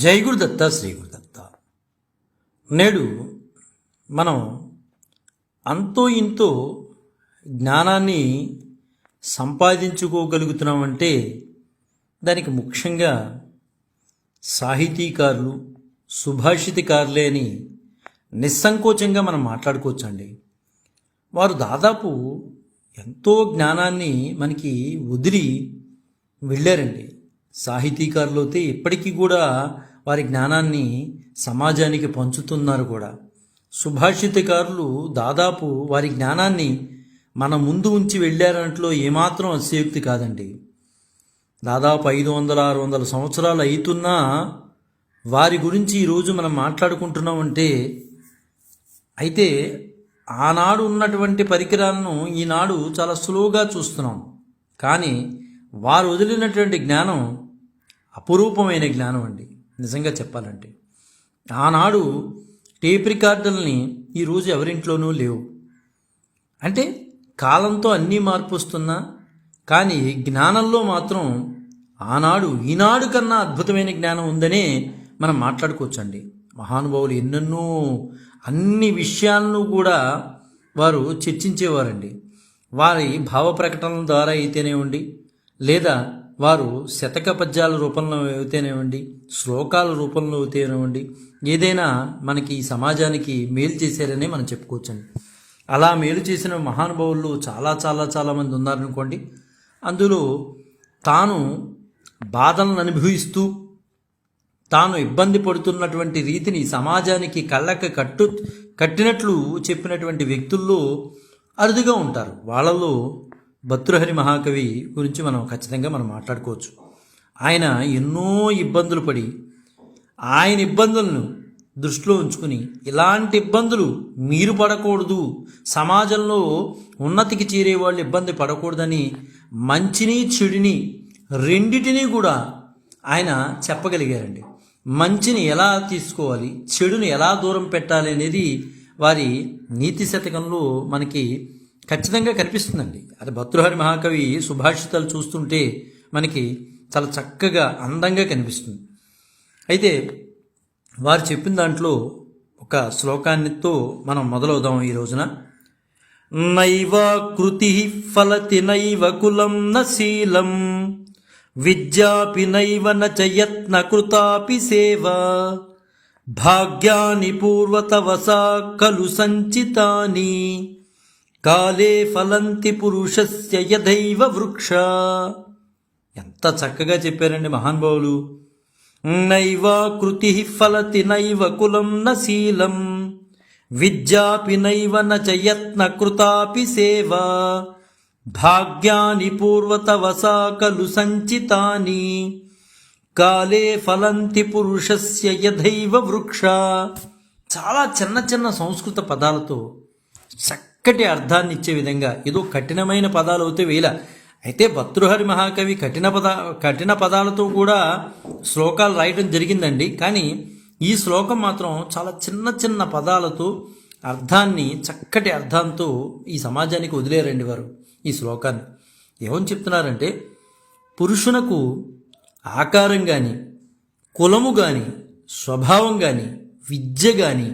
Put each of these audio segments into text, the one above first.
జై గురుదత్త శ్రీ గురుదత్త నేడు మనం అంతో ఇంతో జ్ఞానాన్ని సంపాదించుకోగలుగుతున్నామంటే దానికి ముఖ్యంగా సాహితీకారులు సుభాషితకారులే అని నిస్సంకోచంగా మనం మాట్లాడుకోవచ్చండి. వారు దాదాపు ఎంతో జ్ఞానాన్ని మనకి వదిలి వెళ్ళారండి. సాహితీకారులు అయితే ఇప్పటికీ కూడా వారి జ్ఞానాన్ని సమాజానికి పంచుతున్నారు కూడా. సుభాషితకారులు దాదాపు వారి జ్ఞానాన్ని మన ముందు ఉంచి వెళ్ళారంట్లో ఏమాత్రం అతిశయోక్తి కాదండి. దాదాపు ఐదు వందల ఆరు వందల సంవత్సరాలు అవుతున్నా వారి గురించి ఈరోజు మనం మాట్లాడుకుంటున్నామంటే అయితే ఆనాడు ఉన్నటువంటి పరికరాలను ఈనాడు చాలా సులువుగా చూస్తున్నాం. కానీ వారు వదిలినటువంటి జ్ఞానం అపురూపమైన జ్ఞానం అండి. నిజంగా చెప్పాలంటే. ఆనాడు టేప్ రికార్డుల్ని ఈరోజు ఎవరింట్లోనూ లేవు. అంటే కాలంతో అన్నీ మార్పు వస్తున్నా కానీ జ్ఞానంలో మాత్రం ఆనాడు ఈనాడు కన్నా అద్భుతమైన జ్ఞానం ఉందనే మనం మాట్లాడుకోవచ్చండి. మహానుభావులు ఎన్నెన్నో అన్ని విషయాలను కూడా వారు చర్చించేవారండి. వారి భావ ప్రకటనల ద్వారా అయితేనే ఉండి లేదా వారు శతక పద్యాల రూపంలో అయితేనేవ్వండి శ్లోకాల రూపంలో అయితేనేవ్వండి ఏదైనా మనకి ఈ సమాజానికి మేలు చేశారనే మనం చెప్పుకోవచ్చండి. అలా మేలు చేసిన మహానుభావులు చాలా చాలా చాలా మంది ఉన్నారనుకోండి అందులో తాను బాధలను అనుభవిస్తూ తాను ఇబ్బంది పడుతున్నటువంటి రీతిని సమాజానికి కళ్ళకి కట్టు కట్టినట్లు చెప్పినటువంటి వ్యక్తుల్లో అరుదుగా ఉంటారు. వాళ్ళలో భద్రహరి మహాకవి గురించి మనం ఖచ్చితంగా మనం మాట్లాడుకోవచ్చు. ఆయన ఎన్నో ఇబ్బందులు పడి ఆయన ఇబ్బందులను దృష్టిలో ఉంచుకుని ఇలాంటి ఇబ్బందులు మీరు పడకూడదు సమాజంలో ఉన్నతికి చేరే వాళ్ళు ఇబ్బంది పడకూడదని మంచిని చెడుని రెండిటినీ కూడా ఆయన చెప్పగలిగారండి. మంచిని ఎలా తీసుకోవాలి చెడుని ఎలా దూరం పెట్టాలి అనేది వారి నీతి శతకంలో మనకి ఖచ్చితంగా కనిపిస్తుందండి. అది భతృహరి మహాకవి సుభాషితాలు చూస్తుంటే మనకి చాలా చక్కగా అందంగా కనిపిస్తుంది. అయితే వారు చెప్పిన దాంట్లో ఒక శ్లోకాన్నితో మనం మొదలవుదాం ఈ రోజున. నైవ కృతి ఫలతి నైవ కులం న శీలం విద్యాపి నైవ నయత్న కృతాపి సేవ భాగ్యాని పూర్వతవసా ఖలు సంచితాని. కాలే ఫలంతి పురుషస్య యథైవ వృక్ష ఎంత చక్కగా చెప్పారండి మహానుభావులు. నైవ కృతి ఫలతి నైవ కులం న శీలం విద్యాపి నైవ నయత్న కృతాపి సేవ భాగ్యాని పూర్వతవసా ఖలు సంచితాని కాలే ఫలంతి పురుషస్య యథైవ వృక్ష. చాలా చిన్న చిన్న సంస్కృత పదాలతో చక్క చక్కటి అర్థాన్ని ఇచ్చే విధంగా ఏదో కఠినమైన పదాలు అవుతే వేల. అయితే భతృహరి మహాకవి కఠిన పద కఠిన పదాలతో కూడా శ్లోకాలు రాయటం జరిగిందండి. కానీ ఈ శ్లోకం మాత్రం చాలా చిన్న చిన్న పదాలతో అర్థాన్ని చక్కటి అర్థంతో ఈ సమాజానికి వదిలేరండి వారు ఈ శ్లోకాన్ని. ఏమని చెప్తున్నారంటే పురుషునకు ఆకారం కానీ కులము కానీ స్వభావం కానీ విద్య కానీ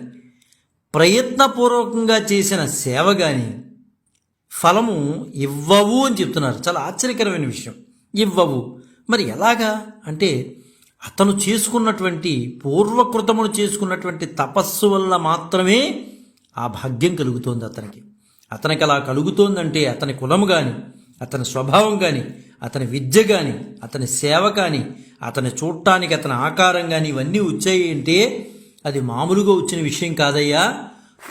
ప్రయత్నపూర్వకంగా చేసిన సేవ కానీ ఫలము ఇవ్వవు అని చెప్తున్నారు. చాలా ఆశ్చర్యకరమైన విషయం. ఇవ్వవు. మరి ఎలాగా? అంటే అతను చేసుకున్నటువంటి పూర్వకృతమును చేసుకున్నటువంటి తపస్సు వల్ల మాత్రమే ఆ భాగ్యం కలుగుతోంది అతనికి. అతనికి అలా కలుగుతోందంటే అతని కులము కానీ అతని స్వభావం కానీ అతని విద్య కానీ అతని సేవ కానీ అతని చూడటానికి అతని ఆకారం కానీ ఇవన్నీ వచ్చాయి అంటే అది మామూలుగా వచ్చిన విషయం కాదయ్యా.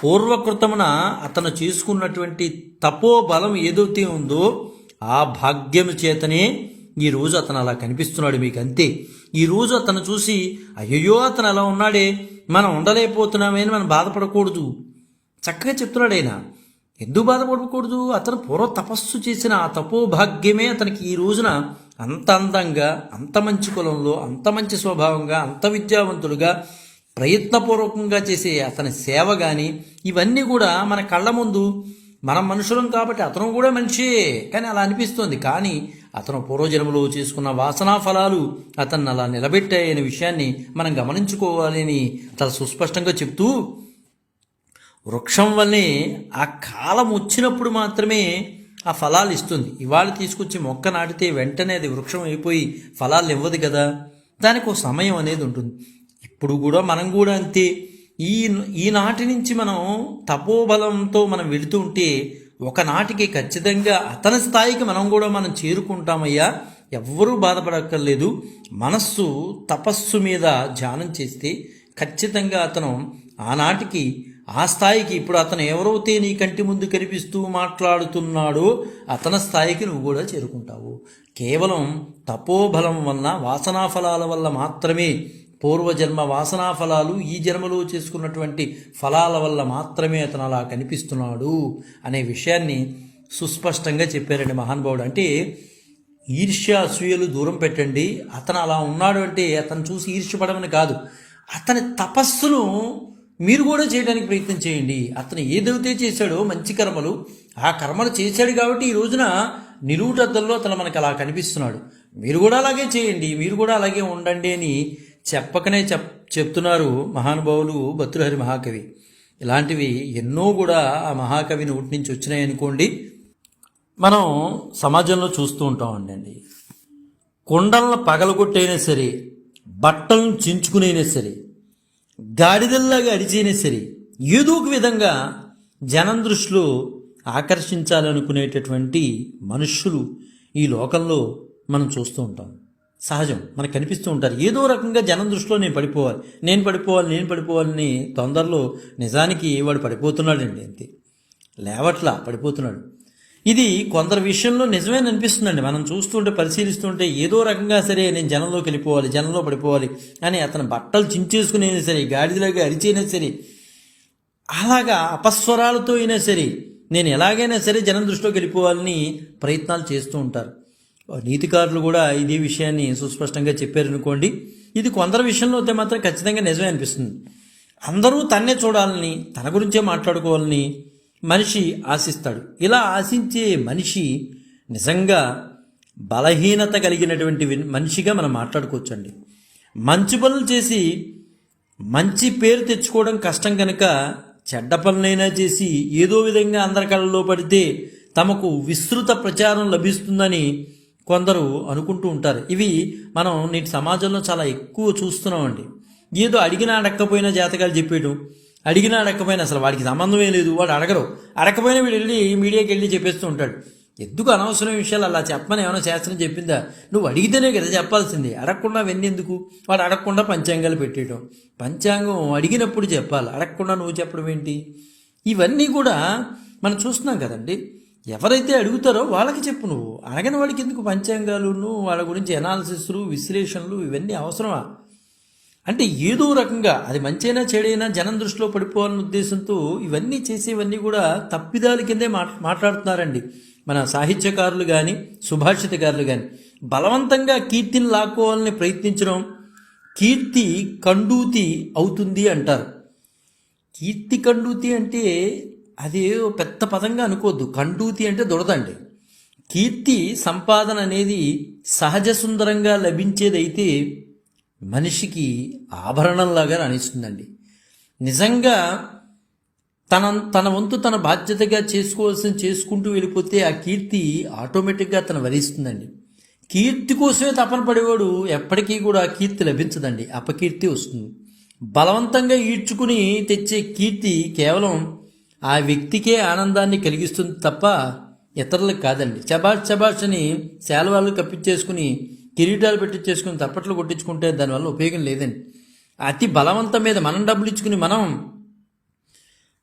పూర్వకృతమున అతను చేసుకున్నటువంటి తపోబలం ఏదైతే ఉందో ఆ భాగ్యము చేతనే ఈరోజు అతను అలా కనిపిస్తున్నాడు మీకు అంతే ఈరోజు అతను చూసి అయ్యయ్యో అతను అలా ఉన్నాడే మనం ఉండలేకపోతున్నామే అని మనం బాధపడకూడదు. చక్కగా చెప్తున్నాడు ఆయన. ఎందుకు బాధపడకూడదు? అతను పూర్వ తపస్సు చేసిన ఆ తపోభాగ్యమే అతనికి ఈ రోజున అంత అందంగా అంత మంచి కులంలో అంత మంచి స్వభావంగా అంత విద్యావంతుడుగా ప్రయత్నపూర్వకంగా చేసే అతని సేవ కానీ ఇవన్నీ కూడా మన కళ్ళ ముందు మనం మనుషులం కాబట్టి అతను కూడా మనిషే కానీ అలా అనిపిస్తుంది. కానీ అతను పూర్వజన్మలో చేసుకున్న వాసనా ఫలాలు అతన్ని అలా నిలబెట్టాయనే విషయాన్ని మనం గమనించుకోవాలని చాలా సుస్పష్టంగా చెప్తూ వృక్షం వల్లే ఆ కాలం వచ్చినప్పుడు మాత్రమే ఆ ఫలాలు ఇస్తుంది. ఇవాళ తీసుకొచ్చి మొక్క నాటితే వెంటనే అది వృక్షం అయిపోయి ఫలాలు ఇవ్వదు కదా. దానికి ఒక సమయం అనేది ఉంటుంది. ఇప్పుడు కూడా మనం కూడా అంతే. ఈ ఈనాటి నుంచి మనం తపోబలంతో మనం వెళుతూ ఉంటే ఒకనాటికి ఖచ్చితంగా అతని స్థాయికి మనం కూడా మనం చేరుకుంటామయ్యా. ఎవ్వరూ బాధపడక్కర్లేదు. మనస్సు తపస్సు మీద ధ్యానం చేస్తే ఖచ్చితంగా అతను ఆనాటికి ఆ స్థాయికి ఇప్పుడు అతను ఎవరైతే నీ కంటి ముందు కనిపిస్తూ మాట్లాడుతున్నాడో అతని స్థాయికి నువ్వు కూడా చేరుకుంటావు. కేవలం తపోబలం వలన వాసనా ఫలాల వల్ల మాత్రమే పూర్వజన్మ వాసనా ఫలాలు ఈ జన్మలో చేసుకున్నటువంటి ఫలాల వల్ల మాత్రమే అతను అలా కనిపిస్తున్నాడు అనే విషయాన్ని సుస్పష్టంగా చెప్పారండి మహానుభావుడు అంటే ఈర్ష్య అసూయలు దూరం పెట్టండి. అతను అలా ఉన్నాడు అంటే అతను చూసి ఈర్ష్యపడమని కాదు. అతని తపస్సును మీరు కూడా చేయడానికి ప్రయత్నం చేయండి. అతను ఏదైతే చేశాడో మంచి కర్మలు ఆ కర్మలు చేశాడు కాబట్టి ఈ రోజున నిలువుటద్దల్లో అతను మనకు అలా కనిపిస్తున్నాడు. మీరు కూడా అలాగే చేయండి. మీరు కూడా అలాగే ఉండండి అని చెప్పకనే చెప్ చెప్తున్నారు మహానుభావులు భతృహరి మహాకవి. ఇలాంటివి ఎన్నో కూడా ఆ మహాకవి నోటి నుంచి వచ్చినాయి అనుకోండి మనం సమాజంలో చూస్తూ ఉంటామండి అండి. కుండలను పగలగొట్టైనా సరే బట్టలను చించుకునైనా సరే గాడిదల్లాగా అడిచైనా సరే ఏదో ఒక విధంగా జనం దృష్టిలో ఆకర్షించాలనుకునేటటువంటి మనుష్యులు ఈ లోకంలో మనం చూస్తూ ఉంటాం. సహజం. మనకు కనిపిస్తూ ఉంటారు. ఏదో రకంగా జనం దృష్టిలో నేను పడిపోవాలి. నేను పడిపోవాలి నేను పడిపోవాలని తొందరలో నిజానికి వాడు పడిపోతున్నాడండి అంతే. లేవట్లా పడిపోతున్నాడు. ఇది కొందరి విషయంలో నిజమేని అనిపిస్తుందండి. మనం చూస్తుంటే పరిశీలిస్తుంటే ఏదో రకంగా సరే నేను జనంలోకి వెళ్ళిపోవాలి జనంలో పడిపోవాలి అని అతను బట్టలు చించేసుకునేది సరే గాడిదలాగా అరిచైనా సరే అలాగా అపస్వరాలతో అయినా సరే నేను ఎలాగైనా సరే జనం దృష్టిలోకి వెళ్ళిపోవాలని ప్రయత్నాలు చేస్తూ ఉంటారు. నీతికారులు కూడా ఇదే విషయాన్ని సుస్పష్టంగా చెప్పారనుకోండి. ఇది కొందరి విషయంలో అయితే మాత్రం ఖచ్చితంగా నిజమే అనిపిస్తుంది. అందరూ తన్నే చూడాలని తన గురించే మాట్లాడుకోవాలని మనిషి ఆశిస్తాడు. ఇలా ఆశించే మనిషి నిజంగా బలహీనత కలిగినటువంటి మనిషిగా మనం మాట్లాడుకోవచ్చండి. మంచి పనులు చేసి మంచి పేరు తెచ్చుకోవడం కష్టం కనుక చెడ్డ పనులైనా చేసి ఏదో విధంగా అందరి కళ్ళలో పడితే తమకు విస్తృత ప్రచారం లభిస్తుందని కొందరు అనుకుంటూ ఉంటారు. ఇవి మనం నేటి సమాజంలో చాలా ఎక్కువ చూస్తున్నామండి. ఏదో అడిగినా అడగకపోయినా జాతకాలు చెప్పేయడం అడిగినా అడగకపోయినా అసలు వాడికి సంబంధమే లేదు వాడు అడగరు అడగకపోయినా వీడు వెళ్ళి మీడియాకి వెళ్ళి చెప్పేస్తూ ఉంటాడు. ఎందుకు అనవసరం విషయాలు అలా చెప్పని ఏమైనా శాస్త్రం చెప్పిందా? నువ్వు అడిగితేనే కదా చెప్పాల్సింది. అడగకుండా వెన్నెందుకు వాడు అడగకుండా పంచాంగాలు పెట్టేయడం పంచాంగం అడిగినప్పుడు చెప్పాలి. అడగకుండా నువ్వు చెప్పడం ఏంటి? ఇవన్నీ కూడా మనం చూస్తున్నాం కదండి. ఎవరైతే అడుగుతారో వాళ్ళకి చెప్పు నువ్వు. అడగని వాడికి ఎందుకు పంచాంగాలు వాళ్ళ గురించి ఎనాలిసిస్లు విశ్లేషణలు ఇవన్నీ అవసరమా? అంటే ఏదో రకంగా అది మంచైనా చెడైనా జనం దృష్టిలో పడిపోవాలన్న ఉద్దేశంతో ఇవన్నీ చేసేవన్నీ కూడా తప్పిదాల కిందే మాట్ మాట్లాడుతున్నారండి. మన సాహిత్యకారులు కానీ సుభాషితకారులు కానీ బలవంతంగా కీర్తిని లాక్కోవాలని ప్రయత్నించడం కీర్తి కండూతి అవుతుంది అంటారు. కీర్తి కండూతి అంటే అది ఓ పెద్ద పదంగా అనుకోవద్దు. కండూతి అంటే దొరదండి. కీర్తి సంపాదన అనేది సహజ సుందరంగా లభించేదైతే మనిషికి ఆభరణంలాగా అనిస్తుందండి నిజంగా తన తన వంతు తన బాధ్యతగా చేసుకోవాల్సిన చేసుకుంటూ వెళ్ళిపోతే ఆ కీర్తి ఆటోమేటిక్గా తను వరిస్తుందండి. కీర్తి కోసమే తపన పడేవాడు ఎప్పటికీ కూడా కీర్తి లభించదండి. అపకీర్తి వస్తుంది. బలవంతంగా ఈడ్చుకుని తెచ్చే కీర్తి కేవలం ఆ వ్యక్తికే ఆనందాన్ని కలిగిస్తుంది తప్ప ఇతరులకు కాదండి. చబాష్ చబాష్ అని శాలవాళ్ళు కప్పించేసుకుని కిరీటాలు పెట్టించేసుకుని తప్పట్లు కొట్టించుకుంటే దానివల్ల ఉపయోగం లేదండి. అతి బలవంతం మీద మనం డబ్బులు ఇచ్చుకుని మనం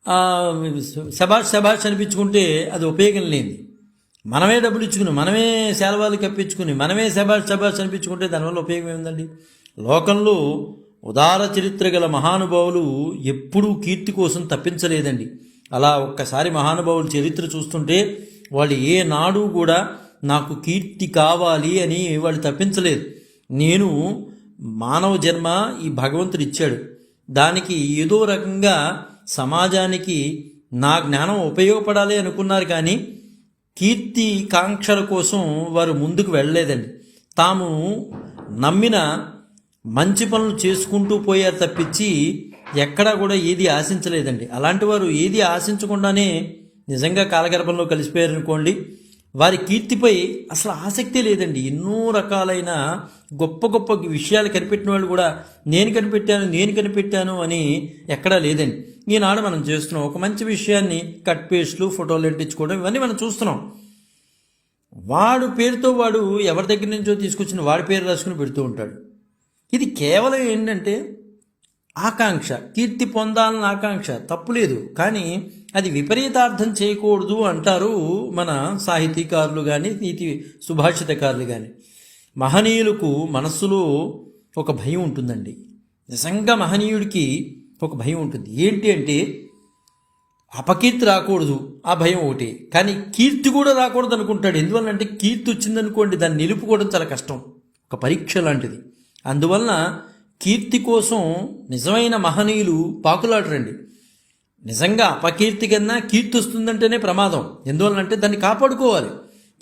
ఆ, శబాష్ శబాష్ అనిపించుకుంటే అది ఉపయోగం లేని మనమే డబ్బులు ఇచ్చుకుని మనమే శాలవాలు కప్పించుకుని మనమే శబాష్ శబాష్ అనిపించుకుంటే దానివల్ల ఉపయోగం ఏముందండి? లోకంలో ఉదార చరిత్ర గల మహానుభావులు ఎప్పుడూ కీర్తి కోసం తప్పించలేదండి. అలా ఒక్కసారి మహానుభావుల చరిత్ర చూస్తుంటే వాళ్ళు ఏ నాడు కూడా నాకు కీర్తి కావాలి అని వాళ్ళు తప్పించలేదు. నేను మానవ జన్మ ఈ భగవంతుడు ఇచ్చాడు. దానికి ఏదో రకంగా సమాజానికి నా జ్ఞానం ఉపయోగపడాలి అనుకున్నారు కానీ కీర్తి కాంక్షల కోసం వారు ముందుకు వెళ్ళలేదండి. తాము నమ్మిన మంచి పనులు చేసుకుంటూ పోయారు తప్పించి ఎక్కడా కూడా ఏది ఆశించలేదండి. అలాంటి వారు ఏది ఆశించకుండానే నిజంగా కాలగర్భంలో కలిసిపోయారనుకోండి వారి కీర్తిపై అసలు ఆసక్తి లేదండి. ఎన్నో రకాలైన గొప్ప గొప్ప విషయాలు కనిపెట్టిన వాళ్ళు కూడా నేను కనిపెట్టాను నేను కనిపెట్టాను అని ఎక్కడా లేదండి. ఈనాడు మనం చేస్తున్నాం. ఒక మంచి విషయాన్ని కట్ పేస్ట్లు ఫోటోలు అంటించుకోవడం ఇవన్నీ మనం చూస్తున్నాం. వాడు పేరుతో వాడు ఎవరి దగ్గర నుంచో తీసుకొచ్చిన వాడి పేరు రాసుకుని పెడుతూ ఉంటాడు. ఇది కేవలం ఏంటంటే ఆకాంక్ష కీర్తి పొందాలని ఆకాంక్ష తప్పులేదు. కానీ అది విపరీతార్థం చేయకూడదు అంటారు మన సాహితీకారులు కానీ నీతి సుభాషితకారులు కానీ మహనీయులకు మనస్సులో ఒక భయం ఉంటుందండి. నిజంగా మహనీయుడికి ఒక భయం ఉంటుంది. ఏంటి అంటే అపకీర్తి రాకూడదు ఆ భయం ఒకటి. కానీ కీర్తి కూడా రాకూడదు అనుకుంటాడు. ఎందువల్లంటే కీర్తి వచ్చిందనుకోండి దాన్ని నిలుపుకోవడం చాలా కష్టం. ఒక పరీక్ష లాంటిది. అందువలన కీర్తి కోసం నిజమైన మహనీయులు పాకులాడరండి. నిజంగా అపకీర్తి కన్నా కీర్తి వస్తుందంటేనే ప్రమాదం. ఎందువల్లంటే దాన్ని కాపాడుకోవాలి.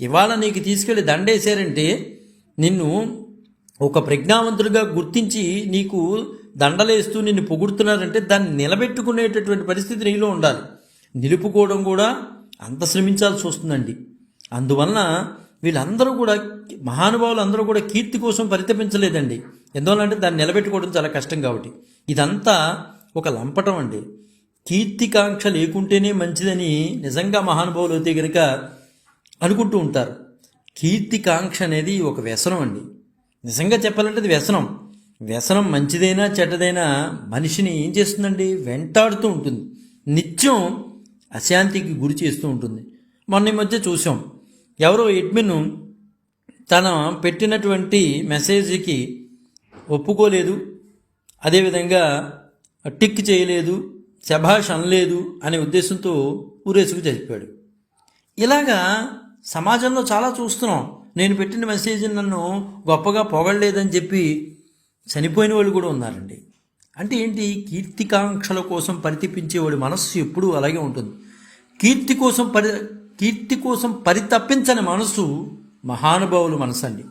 ఇవాళ నీకు తీసుకెళ్ళి దండేశారంటే నిన్ను ఒక ప్రజ్ఞావంతుడిగా గుర్తించి నీకు దండలేస్తూ నిన్ను పొగుడుతున్నారంటే దాన్ని నిలబెట్టుకునేటటువంటి పరిస్థితి నీలో ఉండాలి. నిలుపుకోవడం కూడా అంత శ్రమించాల్సి వస్తుందండి. అందువలన వీళ్ళందరూ కూడా మహానుభావులు అందరూ కూడా కీర్తి కోసం పరితపించలేదండి. ఎందువల్లంటే దాన్ని నిలబెట్టుకోవడం చాలా కష్టం కాబట్టి. ఇదంతా ఒక లంపటం అండి. కీర్తికాంక్ష లేకుంటేనే మంచిదని నిజంగా మహానుభావులు అయితే కనుక అనుకుంటూ ఉంటారు. కీర్తికాంక్ష అనేది ఒక వ్యసనం అండి. నిజంగా చెప్పాలంటే అది వ్యసనం. వ్యసనం మంచిదైనా చెడ్డదైనా మనిషిని ఏం చేస్తుందండి? వెంటాడుతూ ఉంటుంది. నిత్యం అశాంతికి గురి చేస్తూ ఉంటుంది. మొన్న ఈ మధ్య చూసాం. ఎవరో ఎడ్మిన్ తన పెట్టినటువంటి మెసేజ్కి ఒప్పుకోలేదు. అదేవిధంగా టిక్ చేయలేదు శభాష్ అనలేదు అనే ఉద్దేశంతో ఊరేసుకు చదివాడు ఇలాగా సమాజంలో చాలా చూస్తున్నాం. నేను పెట్టిన మెసేజ్ నన్ను గొప్పగా పొగడలేదని చెప్పి చనిపోయిన వాళ్ళు కూడా ఉన్నారండి. అంటే ఏంటి? కీర్తికాంక్షల కోసం పరితపించేవాడి మనస్సు ఎప్పుడూ అలాగే ఉంటుంది. కీర్తి కోసం పరి కీర్తి కోసం పరితప్పించని మనసు మహానుభావులు మనసు అండి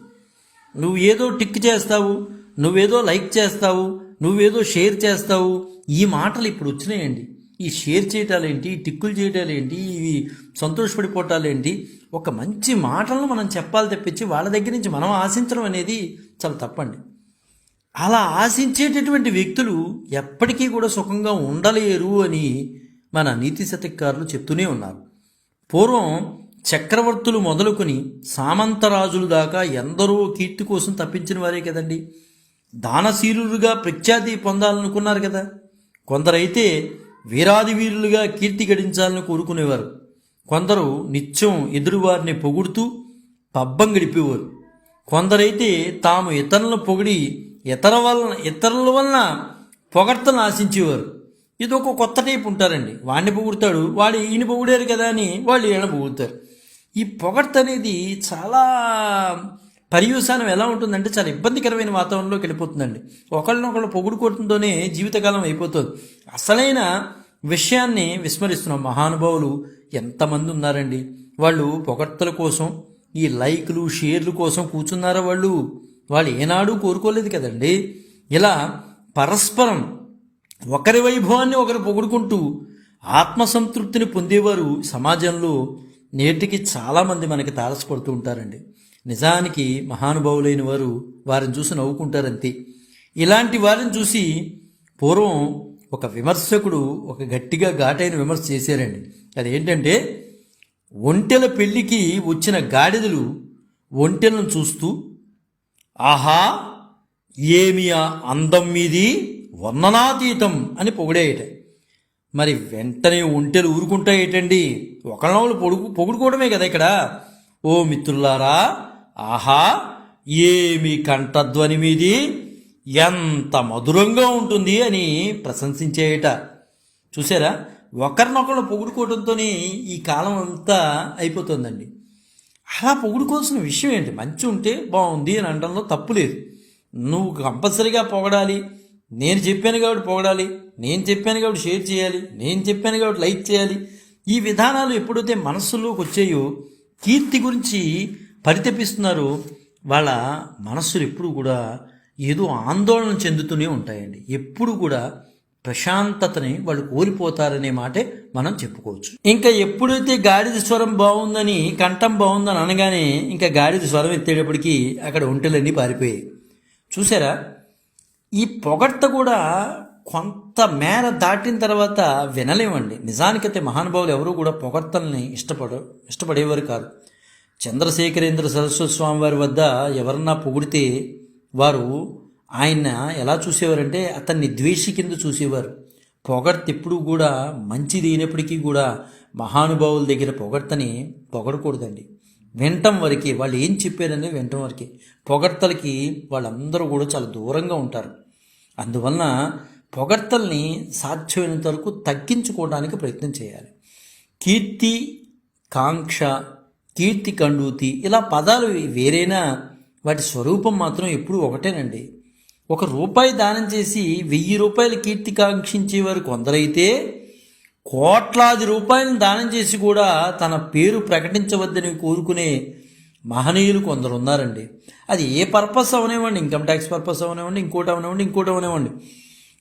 నువ్వు ఏదో టిక్ చేస్తావు నువ్వేదో లైక్ చేస్తావు నువ్వేదో షేర్ చేస్తావు ఈ మాటలు ఇప్పుడు వచ్చినాయండి. ఈ షేర్ చేయటాలేంటి టిక్కులు చేయటాలేంటి ఇవి సంతోషపడిపోవటాలేంటి ఒక మంచి మాటలను మనం చెప్పాలి తెప్పించి వాళ్ళ దగ్గర నుంచి మనం ఆశించడం అనేది చాలా తప్పండి. అలా ఆశించేటటువంటి వ్యక్తులు ఎప్పటికీ కూడా సుఖంగా ఉండలేరు అని మన నీతి శతకారులు చెప్తూనే ఉన్నారు. పూర్వం చక్రవర్తులు మొదలుకొని సామంతరాజులు దాకా ఎందరో కీర్తి కోసం తప్పించిన వారే కదండి. దానశీరులుగా ప్రఖ్యాతి పొందాలనుకున్నారు కదా. కొందరైతే వీరాది వీరులుగా కీర్తి గడించాలని కోరుకునేవారు. కొందరు నిత్యం ఎదురువారిని పొగుడుతూ పబ్బం గడిపేవారు. కొందరైతే తాము ఇతరులను పొగిడి ఇతర వలన ఇతరుల వలన పొగడ్తను ఆశించేవారు. ఇది ఒక కొత్త టైప్ ఉంటారండి. వాడిని పొగుడతాడు వాడు ఈయన పొగిడారు కదా అని వాళ్ళు ఈయన పొగుడతారు. ఈ పొగడ్త అనేది చాలా పర్యవసానం ఎలా ఉంటుందంటే చాలా ఇబ్బందికరమైన వాతావరణంలోకి వెళ్ళిపోతుందండి. ఒకళ్ళనొకళ్ళు పొగుడుకోవడంతోనే జీవితకాలం అయిపోతుంది. అసలైన విషయాన్ని విస్మరిస్తున్నాం మహానుభావులు ఎంతమంది ఉన్నారండి. వాళ్ళు పొగడ్తల కోసం ఈ లైక్లు షేర్లు కోసం కూర్చున్నారా వాళ్ళు? వాళ్ళు ఏనాడు కోరుకోలేదు కదండి. ఇలా పరస్పరం ఒకరి వైభవాన్ని ఒకరు పొగుడుకుంటూ ఆత్మసంతృప్తిని పొందేవారు సమాజంలో నేటికి చాలామంది మనకి తారసపడుతూ ఉంటారండి. నిజానికి మహానుభావులైన వారు వారిని చూసి నవ్వుకుంటారంతే. ఇలాంటి వారిని చూసి పూర్వం ఒక విమర్శకుడు ఒక గట్టిగా ఘాటైన విమర్శ చేశారండి. అదేంటంటే ఒంటెల పెళ్ళికి వచ్చిన గాడిదలు ఒంటెలను చూస్తూ ఆహా ఏమి ఆ అందం మీది వర్ణనాతీతం అని పొగిడేయట. మరి వెంటనే ఒంటెలు ఊరుకుంటాయేటండి? ఒకళ్ళనొకళ్ళు పొడుగు పొగుడుకోవడమే కదా ఇక్కడ. ఓ మిత్రులారా ఆహా ఏమి కంఠధ్వని మీది? ఎంత మధురంగా ఉంటుంది అని ప్రశంసించేయట చూసారా ఒకరినొకరు పొగుడుకోవడంతోనే ఈ కాలం అంతా అయిపోతుందండి. అలా పొగుడుకోవాల్సిన విషయం ఏంటి? మంచి ఉంటే బాగుంది అని అనడంలో తప్పు లేదు. నువ్వు కంపల్సరీగా పొగడాలి. నేను చెప్పాను కాబట్టి పొగడాలి. నేను చెప్పాను కాబట్టి షేర్ చేయాలి. నేను చెప్పాను కాబట్టి లైక్ చేయాలి. ఈ విధానాలు ఎప్పుడైతే మనస్సులోకి వచ్చాయో కీర్తి గురించి పరితపిస్తున్నారు. వాళ్ళ మనస్సులు ఎప్పుడు కూడా ఏదో ఆందోళన చెందుతూనే ఉంటాయండి. ఎప్పుడు కూడా ప్రశాంతతని వాళ్ళు కోల్పోతారనే మాటే మనం చెప్పుకోవచ్చు. ఇంకా ఎప్పుడైతే గాడిద స్వరం బాగుందని కంఠం బాగుందని అనగానే ఇంకా గాడిద స్వరం ఎత్తేటప్పటికి అక్కడ ఒంటెలన్నీ పారిపోయాయి. చూసారా? ఈ పొగడ్త కూడా కొంత మేర దాటిన తర్వాత వినలేమండి. నిజానికైతే మహానుభావులు ఎవరు కూడా పొగడ్తల్ని ఇష్టపడ ఇష్టపడేవారు కాదు. చంద్రశేఖరేంద్ర సరస్వతి స్వామి వారి వద్ద ఎవరన్నా పొగిడితే వారు ఆయన ఎలా చూసేవారంటే అతన్ని ద్వేషి కింద చూసేవారు. పొగడ్త ఎప్పుడు కూడా మంచిది అయినప్పటికీ కూడా మహానుభావుల దగ్గర పొగడ్తని పొగడకూడదండి. వినటం వరకే వాళ్ళు ఏం చెప్పారనేది వినటం వరకే. పొగడ్తలకి వాళ్ళందరూ కూడా చాలా దూరంగా ఉంటారు. అందువలన పొగడ్తల్ని సాధ్యమైనంత వరకు తగ్గించుకోవడానికి ప్రయత్నం చేయాలి. కీర్తి కాంక్ష కీర్తి కండూతి ఇలా పదాలు వేరైనా వాటి స్వరూపం మాత్రం ఎప్పుడూ ఒకటేనండి. ఒక రూపాయి దానం చేసి వెయ్యి రూపాయల కీర్తి కాంక్షించే వారు కొందరైతే కోట్లాది రూపాయలను దానం చేసి కూడా తన పేరు ప్రకటించవద్దని కోరుకునే మహనీయులు కొందరు ఉన్నారండి అది ఏ పర్పస్ అవనివ్వండి ఇన్కమ్ ట్యాక్స్ పర్పస్ అవనివ్వండి ఇంకోటి అవనివ్వండి ఇంకోటి అవనివ్వండి.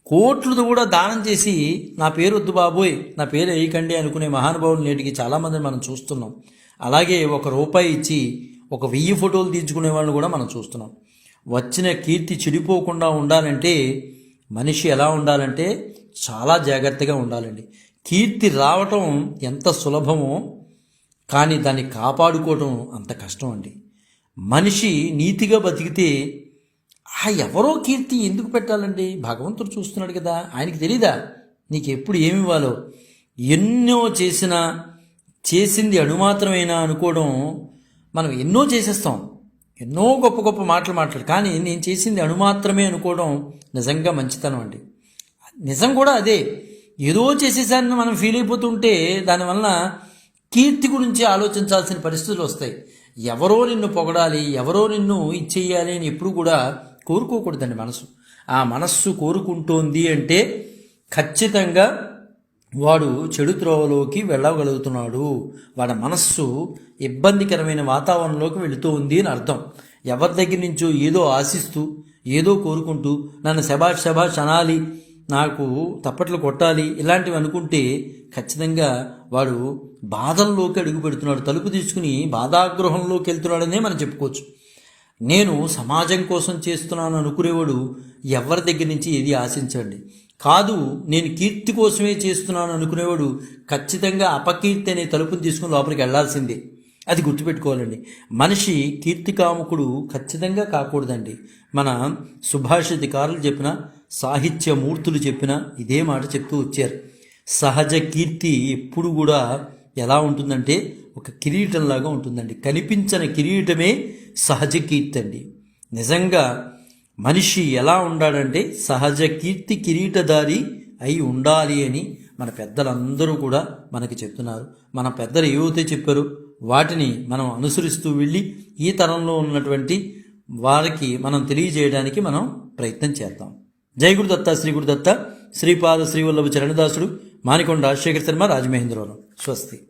కోట్లు కూడా దానం చేసి నా పేరు వద్దు బాబోయ్ నా పేరు వేయకండి అనుకునే మహానుభావులు నేటికి చాలామందిని మనం చూస్తున్నాం. అలాగే ఒక రూపాయి ఇచ్చి ఒక వెయ్యి ఫోటోలు తీర్చుకునే వాళ్ళని కూడా మనం చూస్తున్నాం. వచ్చిన కీర్తి చెడిపోకుండా ఉండాలంటే మనిషి ఎలా ఉండాలంటే చాలా జాగ్రత్తగా ఉండాలండి. కీర్తి రావటం ఎంత సులభమో కానీ దాన్ని కాపాడుకోవటం అంత కష్టం అండి. మనిషి నీతిగా బతికితే ఆ ఎవరో కీర్తి ఎందుకు పెట్టాలండి? భగవంతుడు చూస్తున్నాడు కదా ఆయనకి తెలీదా? నీకు ఎప్పుడు ఏమి ఇవ్వాలో? ఎన్నో చేసినా చేసింది అణుమాత్రమేనా అనుకోవడం మనం ఎన్నో చేసేస్తాం. ఎన్నో గొప్ప గొప్ప మాటలు మాట్లాడు కానీ నేను చేసింది అణుమాత్రమే అనుకోవడం నిజంగా మంచితనం అండి. నిజం కూడా అదే. ఏదో చేసేసానని మనం ఫీల్ అయిపోతుంటే దానివల్ల కీర్తి గురించి ఆలోచించాల్సిన పరిస్థితులు వస్తాయి. ఎవరో నిన్ను పొగడాలి ఎవరో నిన్ను ఇచ్చేయాలి అని ఎప్పుడు కూడా కోరుకోకూడదండి మనసు. ఆ మనస్సు కోరుకుంటోంది అంటే ఖచ్చితంగా వాడు చెడు త్రోవలోకి వెళ్ళగలుగుతున్నాడు. వాడి మనస్సు ఇబ్బందికరమైన వాతావరణంలోకి వెళుతూ ఉంది అని అర్థం. ఎవరి దగ్గర నుంచో ఏదో ఆశిస్తూ ఏదో కోరుకుంటూ నన్ను శభాష్ శభాష్ అనాలి నాకు తప్పట్లు కొట్టాలి ఇలాంటివి అనుకుంటే ఖచ్చితంగా వాడు బాధల్లోకి అడుగు పెడుతున్నాడు తలుపు తీసుకుని బాధాగృహంలోకి వెళ్తున్నాడనే మనం చెప్పుకోవచ్చు. నేను సమాజం కోసం చేస్తున్నాను అనుకునేవాడు ఎవరి దగ్గర నుంచి ఏది ఆశించండి? కాదు నేను కీర్తి కోసమే చేస్తున్నాను అనుకునేవాడు ఖచ్చితంగా అపకీర్తి అనే తలుపుని తీసుకుని లోపలికి వెళ్ళాల్సిందే. అది గుర్తుపెట్టుకోవాలండి. మనిషి కీర్తి కాముకుడు ఖచ్చితంగా కాకూడదండి. మన సుభాషితకారులు చెప్పిన సాహిత్య మూర్తులు చెప్పిన ఇదే మాట చెప్తూ వచ్చారు. సహజ కీర్తి ఎప్పుడు కూడా ఎలా ఉంటుందంటే ఒక కిరీటంలాగా ఉంటుందండి. కనిపించని కిరీటమే సహజ కీర్తి అండి. నిజంగా మనిషి ఎలా ఉండాడంటే సహజ కీర్తి కిరీటదారి అయి ఉండాలి అని మన పెద్దలందరూ కూడా మనకి చెప్తున్నారు. మన పెద్దలు ఏవైతే చెప్పారు వాటిని మనం అనుసరిస్తూ వెళ్ళి ఈ తరంలో ఉన్నటువంటి వారికి మనం తెలియజేయడానికి మనం ప్రయత్నం చేద్దాం. జై గురుదత్త శ్రీ గురుదత్త. శ్రీపాద శ్రీవల్లభ చరణదాసుడు మానికొండ రాజశేఖర శర్మ రాజమహేంద్రవరం. స్వస్తి.